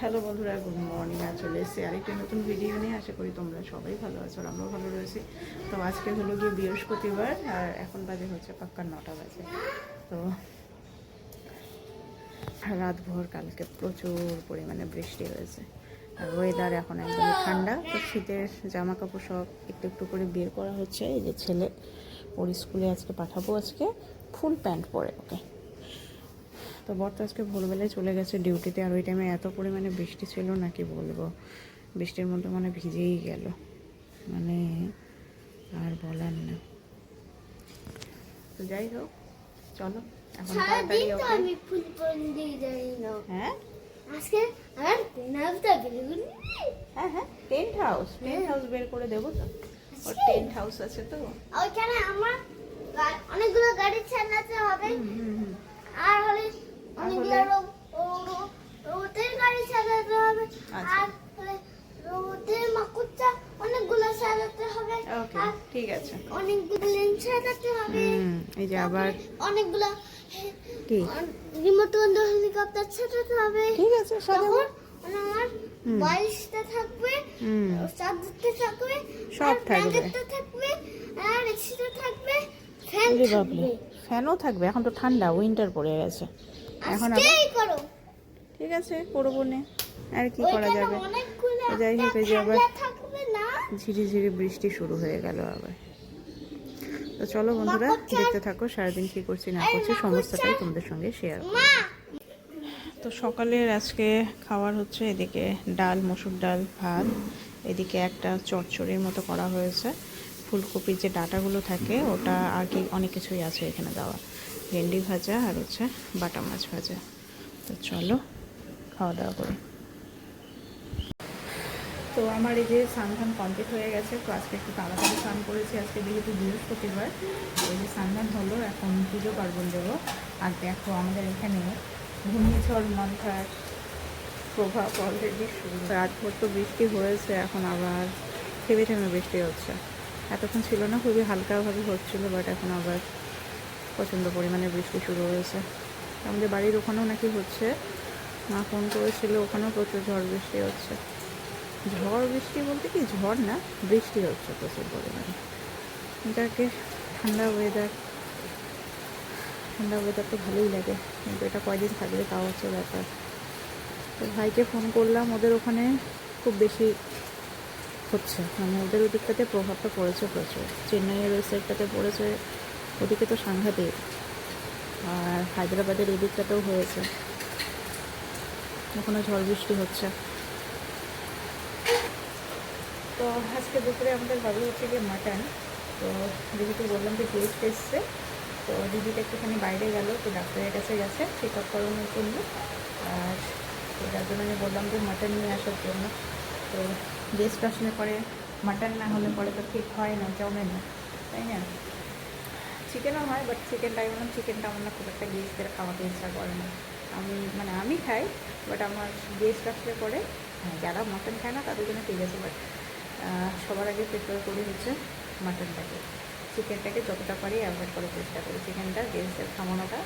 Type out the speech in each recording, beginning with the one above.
Hello বন্ধুরা, good morning. আজ চলে এসেছি আরেকটি নতুন ভিডিও নিয়ে। আশা করি তোমরা সবাই ভালো আছো আর আমরাও ভালো রয়েছি। তো আজকে হলো গিয়ে বৃহস্পতিবার আর এখন বাজে হচ্ছে পাক্কা নটা বাজে। তো রাত ভোর কালকে প্রচুর পরিমাণে বৃষ্টি হয়েছে। আর ওয়েদার এখন একদমই ঠান্ডা। তো শীতের জামা কাপড় সব একটু একটু করে বের করা হচ্ছে। এই যে ছেলে ওর স্কুলে আজকে পাঠাবো আজকে। ফুল প্যান্ট পরে, ওকে? তো বর তো আজকে ভোরবেলায় চলে গেছে ডিউটিতে আর ওই টাইমে এত পরিমাণে বৃষ্টি ছিল না কি বলব? বৃষ্টির মধ্যে মানে ভিজেই গেল। মানে আর বলার না। তো যাই হোক চলো এখন তাড়াতাড়ি সারাদিন তো ওকে আমি ফুল যাই না। হ্যাঁ? আজকে নামটা বেলুন হ্যাঁ হ্যাঁ টেন্ট হাউস টেন্ট হাউস বের করে দেবো তো। ওর টেন্ট হাউস আছে তো। ওইখানে আমার অনেকগুলো গাড়ি চালাতে হবে। আর হলে রোদের গাড়ি হবে। আচ্ছা। আর রোদের মাকুচা অনেকগুলো চালাতে হবে। ওকে ঠিক আছে। অনেকগুলো হবে। এই যে আবার অনেকগুলো কি? রিমোট কন্ট্রোল হেলিকপ্টার হবে। ঠিক আছে সাজাবো। আমার থাকবে থাকবে সব থাকবে। থাকবে আর থাকবে ফ্যান থাকবে। ফ্যানও থাকবে এখন তো ঠান্ডা উইন্টার পড়ে গেছে। এখন ঠিক আছে করব নে। আর কি করা যাবে? যাই হোক, এই যে আবার- ঝিরি ঝিরি বৃষ্টি শুরু হয়ে গেল আবার। তো চলো বন্ধুরা দেখতে থাকো সারাদিন কি করছি না করছি সমস্তটাই তোমাদের সঙ্গে শেয়ার তো সকালের আজকে খাওয়ার হচ্ছে এদিকে ডাল মসুর ডাল ভাত এদিকে একটা চচ্চড়ির মতো করা হয়েছে। ফুলকপির যে ডাটাগুলো থাকে ওটা আর কি অনেক কিছুই আছে এখানে দেওয়া। ভেন্ডি ভাজা আর হচ্ছে বাটা মাছ ভাজা। তো চলো, খাওয়া দাওয়া করি। তো আমার এই যে স্নান ধান কমপ্লিট হয়ে গেছে, তো আজকে একটু তাড়াতাড়ি স্নান করেছি। আজকে যেহেতু বৃহস্পতিবার এই যে স্নান ধান হলো, এখন পুজো পার্বণ দেবো। আর দেখো আমাদের এখানে ঘূর্ণিঝড় মন্থার প্রভাব অলরেডি রাত ভোর তো বৃষ্টি হয়েছে, এখন আবার থেমে থেমে বৃষ্টি হচ্ছে। এতক্ষণ ছিল না, খুবই হালকাভাবে হচ্ছিল বাট এখন আবার প্রচণ্ড পরিমাণে বৃষ্টি শুরু হয়েছে। আমাদের বাড়ির ওখানেও নাকি হচ্ছে। মা ফোন করেছিল, ওখানেও প্রচুর ঝড় বৃষ্টি হচ্ছে। ঝড় বৃষ্টি বলতে কি? ঝড় না, বৃষ্টি হচ্ছে প্রচুর পরিমাণে। যাকে ঠান্ডা ওয়েদার ঠান্ডা ওয়েদার তো ভালোই লাগে, কিন্তু এটা কয়দিন থাকবে তাও হচ্ছে ব্যাপার। তো ভাইকে ফোন করলাম, ওদের ওখানে খুব বেশি হচ্ছে। মানে ওদের ওদিকটাতে প্রভাবটা পড়েছে প্রচুর। চেন্নাইয়ের ওই সাইডটাতে পড়েছে ওদিকে তো সাংঘাতিক। আর হায়দ্রাবাদের এদিকটাতেও হয়েছে। ওখানে ঝড় বৃষ্টি হচ্ছে। তো আজকে দুপুরে আমাদের বাবু হচ্ছে গিয়ে মাটন। তো দিদিকে বললাম যে গেস্ট এসছে। তো দিদিটা একটুখানি বাইরে গেল, তো ডাক্তারের কাছে গেছে চেক আপ করানোর জন্য। আর তো যার জন্য আমি বললাম যে মাটন নিয়ে আসার জন্য। তো গেস্ট আসলে পরে মাটন না হলে পরে তো ঠিক হয় না, জমে না। তাই না? চিকেনও হয় বাট চিকেনটা আমি বললাম চিকেনটা আমার না খুব একটা গেস্টদের খাওয়াতে ইচ্ছা করে না। আমি মানে আমি খাই বাট আমার গেস্ট আসলে পরে যারা মাটন খায় না, তাদের জন্য ঠিক আছে বাট সবার আগে প্রেফার করি হচ্ছে মাটনটাকে চিকেনটাকে যতটা পারি অ্যাভয়েড করার চেষ্টা করি। চিকেনটা গেস্টদের খামানোটা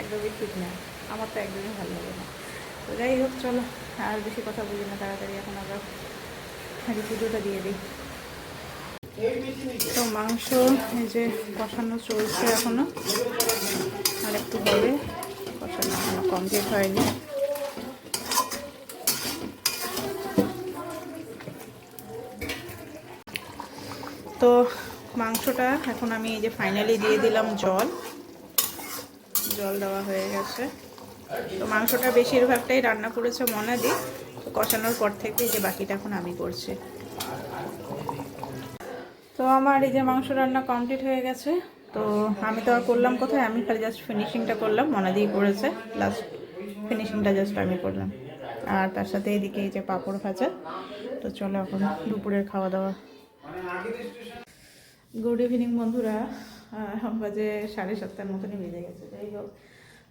একদমই ঠিক না। আমার তো একদমই ভালো লাগে না। তো যাই হোক, চলো, আর বেশি কথা বলি না, তাড়াতাড়ি এখন আমরা আগে পুজোটা দিয়ে দিই। তো মাংস এই যে কষানো চলছে এখনও। আর একটু হবে, কষানো এখনও কমপ্লিট হয়নি। তো মাংসটা এখন আমি এই যে ফাইনালি দিয়ে দিলাম জল। জল দেওয়া হয়ে গেছে। তো মাংসটা বেশিরভাগটাই রান্না করেছে মনাদি। তো কষানোর পর থেকে যে বাকিটা এখন আমি করছি। তো আমার এই যে মাংস রান্না কমপ্লিট হয়ে গেছে, তো আমি তো আর করলাম কোথায়? আমি খালি জাস্ট ফিনিশিংটা করলাম মনাদিই করেছে। লাস্ট ফিনিশিংটা জাস্ট আমি করলাম। আর তার সাথে এদিকে এই যে পাঁপড় ভাজা। তো চলো এখন দুপুরের খাওয়া দাওয়া। গুড ইভিনিং বন্ধুরা। বাজে সাড়ে সাতটার মতনই বেজে গেছে, যাই হোক।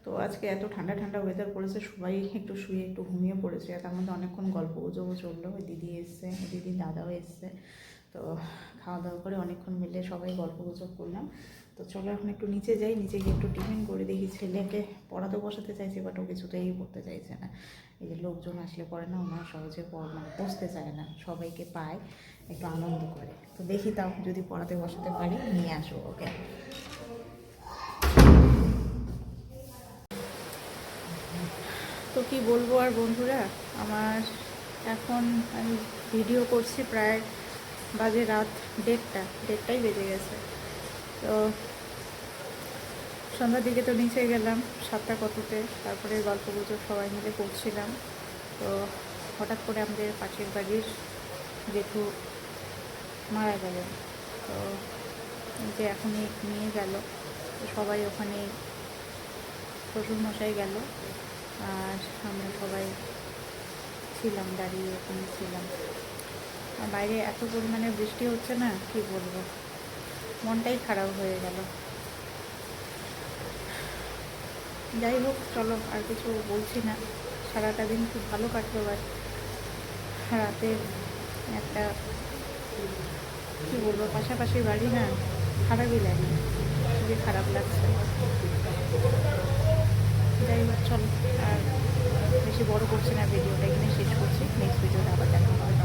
তো আজকে এত ঠান্ডা ঠান্ডা ওয়েদার পড়েছে, সবাই একটু শুয়ে একটু ঘুমিয়ে পড়েছে। তার মধ্যে অনেকক্ষণ গল্প গুজবও চলল দিদি এসছে দিদি দাদাও এসছে। তো খাওয়া দাওয়া করে অনেকক্ষণ মিলে সবাই গল্প গুজব করলাম। তো চলো এখন একটু নিচে যাই, নিচে গিয়ে একটু টিফিন করে দেখি, ছেলেকে পড়াতে বসাতে চাইছে বাট ও কিছুতেই পড়তে চাইছে না। এই যে লোকজন আসলে পরে না, ওনার সহজে মানে বসতে চায় না, সবাইকে পায়, একটু আনন্দ করে। তো দেখি তাও যদি পড়াতে বসাতে পারি, নিয়ে আসব ওকে। তো কি বলব আর বন্ধুরা, আমার এখন আমি ভিডিও করছি প্রায় বাজে রাত দেড়টা, দেড়টাই বেজে গেছে। তো সন্ধ্যার দিকে তো নিচে গেলাম, সাতটা কততে, তারপরে গল্প গুজব সবাই মিলে করছিলাম। তো হঠাৎ করে আমাদের পাশের বাড়ির জেঠু মারা গেলেন। তো যে এখনই নিয়ে গেল, সবাই ওখানে শ্বশুরমশাই গেল, আর আমরা সবাই ছিলাম, দাঁড়িয়ে ওখানে ছিলাম। বাইরে এত পরিমাণে বৃষ্টি হচ্ছে না, কি বলব? মনটাই খারাপ হয়ে গেল। যাই হোক, চলো, আর কিছু বলছি না। সারাটা দিন খুব ভালো কাটলো, আর রাতে একটা, কি বলব, পাশাপাশি বাড়ি না খারাপই লাগে, খুবই খারাপ লাগছে। যাই হোক, চলো, আর বেশি বড় করছি না, ভিডিওটা এখানে শেষ করছি। নেক্সট ভিডিওটা আবার দেখা হবে